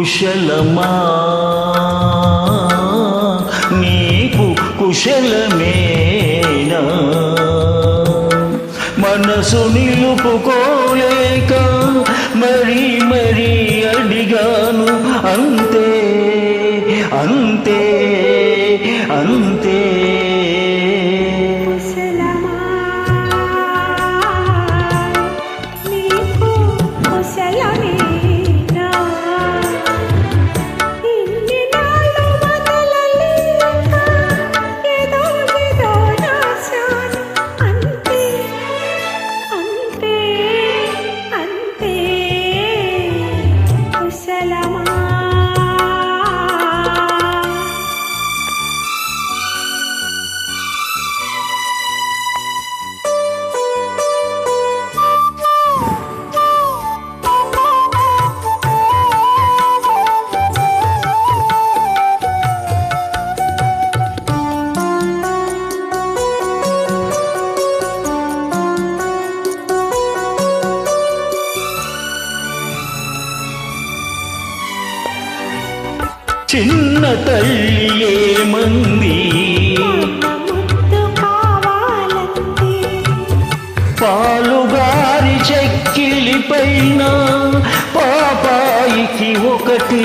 కుశలమా? నీకు కుశలమేనా? మనసు నిలుపుకోలేక మరీ మరీ అడిగాను అంత చిన్న తల్లి ఏమంది పాలుగారి చెక్కిలి పైన పాపాయికి ఒకటి.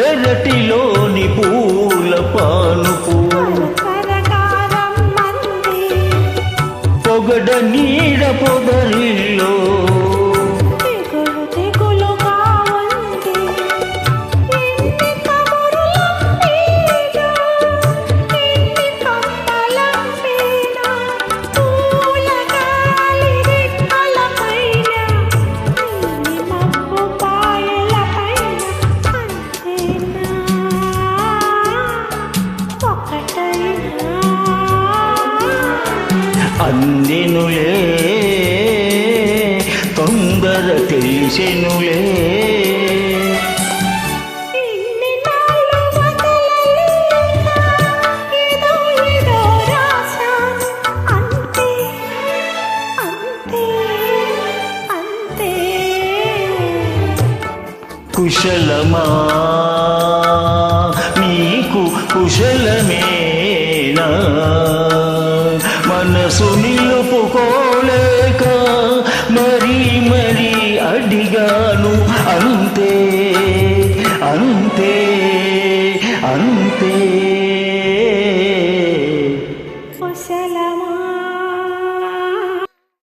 పెరటిలోని పూల పానుపు పొగడ నీడ పొదరిల్లో అంతే కుశలమా? నీకు కుశలమేనా? మనసు నిలుపుకో అడిగాను అంతే అంతే అంతే.